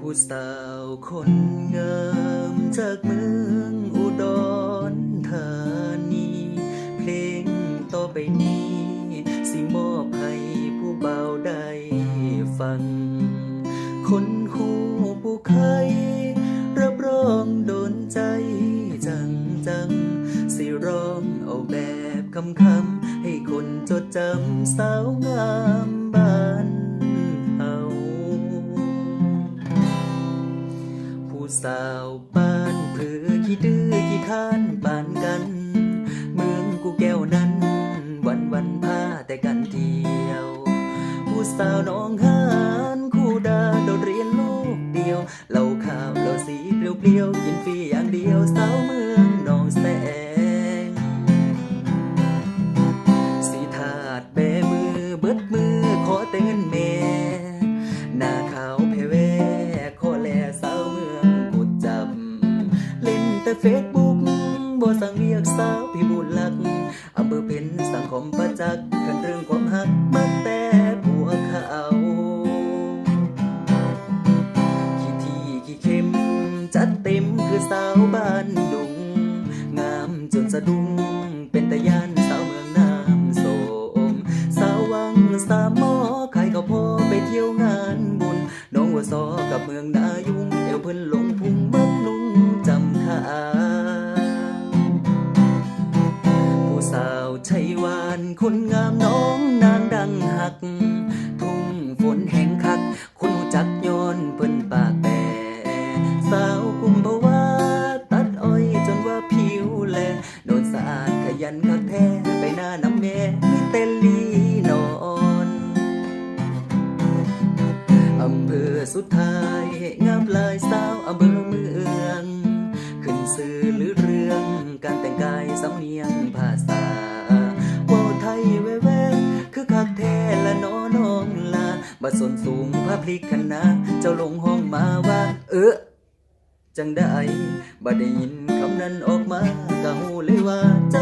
ผู้สาวคนงามจากเมืองอุดรธานี เพลงต่อไปนี้ สิมอบให้ผู้เบาได้ฟัง คนหูผู้ใครรับรองโดนใจจังจัง สิร้องเอาแบบคำคำให้คนจดจำสาวงาม สาวบ้านเผือขี้ดื้อขี้ข้านปานกัน เมืองกูแก้วนั้น วันวันพาแต่กันเที่ยว ผู้สาวน้องหานคู่ดาโดดเรียนลูกเดียวเหล่าข้าวเหล่าสีเปลี่ยวเปลี่ยวกินฟรีอย่างดี แต่เฟซบุ๊กบ่สั่งเรียกสาวพี่บุญลักอำเภอเพ็ญสังคมประจักษ์กันเรื่องความหักมาแต่ผัวเขาขี้ที่ขี้เข็มจัดเต็มคือสาวบ้านดุง งามจนสะดุ้งเป็นตะยานสาวเมืองน้ำโสม สาววังสามหมอขายข้าวโพดไปเที่ยวงานบุญ น้องวัวซอกับเมืองนายุงเอวเพิ่นหลง ชาวชัยวานคนงามน้องนางดังหัก ทุ่งฝนแห่งคัก คนหูจักย้อนเพิ่นปากแปรสาวกุมภาวาตัดอ้อยจนว่าผิวแล โดนสะอาดขยันคักแท้ไปหน้าน้ำแม่มีแต่ลีนอนอำเภอสุดท้ายงามลายสาวอำเภอเมือง ขึ้นสื่อหรือเรื่อง ลิคณะเจ้าลงห้องมาว่า เออจังได้บ่ได้ยินคำนั้นออกมาก็หูเลยว่าใจ